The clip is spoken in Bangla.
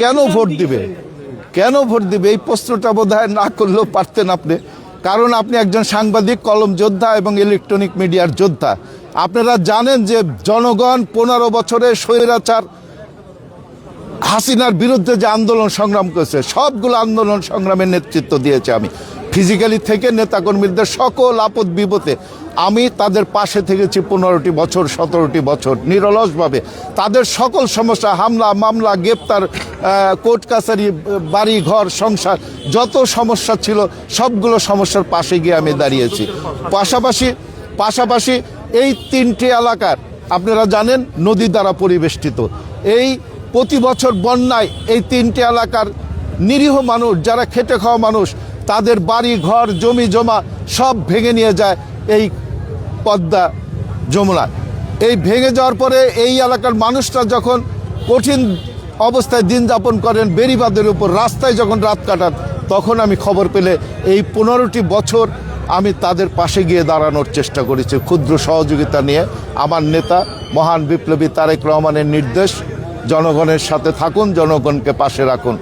কেন ভোট দিবে? কেন ভোট দিবে? এই প্রশ্নটা বোধ হয় না করলেও পারতেন আপনি। কারণ আপনি একজন সাংবাদিক, কলম যোদ্ধা এবং ইলেকট্রনিক মিডিয়ার যোদ্ধা। আপনারা জানেন যে জনগণ পনেরো বছরে স্বৈরাচার হাসিনার বিরুদ্ধে যে আন্দোলন সংগ্রাম করেছে, সবগুলো আন্দোলন সংগ্রামের নেতৃত্ব দিয়েছে আমি। ফিজিক্যালি থেকে নেতাকর্মীদের সকল আপদ বিপদে আমি তাদের পাশে থেকেছি পনেরোটি বছর, সতেরোটি বছর, নিরলসভাবে। তাদের সকল সমস্যা, হামলা, মামলা, গ্রেপ্তার কোর্ট কাছারি, বাড়ি, ঘর, সংসার, যত সমস্যা ছিল, সবগুলো সমস্যার পাশে গিয়ে আমি দাঁড়িয়েছি। পাশাপাশি পাশাপাশি এই তিনটি এলাকার, আপনারা জানেন, নদী দ্বারা পরিবেষ্টিত। এই প্রতি বছর বন্যায় এই তিনটি এলাকার নিরীহ মানুষ, যারা খেটে খাওয়া মানুষ তাদের বাড়ি, ঘর, জমি, জমা সব ভেঙে নিয়ে যায় এই পদ্মা যমুনা। এই ভেঙে যাওয়ার পরে এই এলাকার মানুষরা যখন কঠিন অবস্থায় দিন যাপন করেন বেরিবাদের উপর রাস্তায় যখন রাত কাটান, তখন আমি খবর পেলে এই পনেরোটি বছর আমি তাদের পাশে গিয়ে দাঁড়ানোর চেষ্টা করেছি। ক্ষুদ্র সহযোগিতা নিয়ে আমার নেতা মহান বিপ্লবী তারেক রহমানের নির্দেশ, জনগণের সাথে থাকুন, জনগণকে পাশে রাখুন।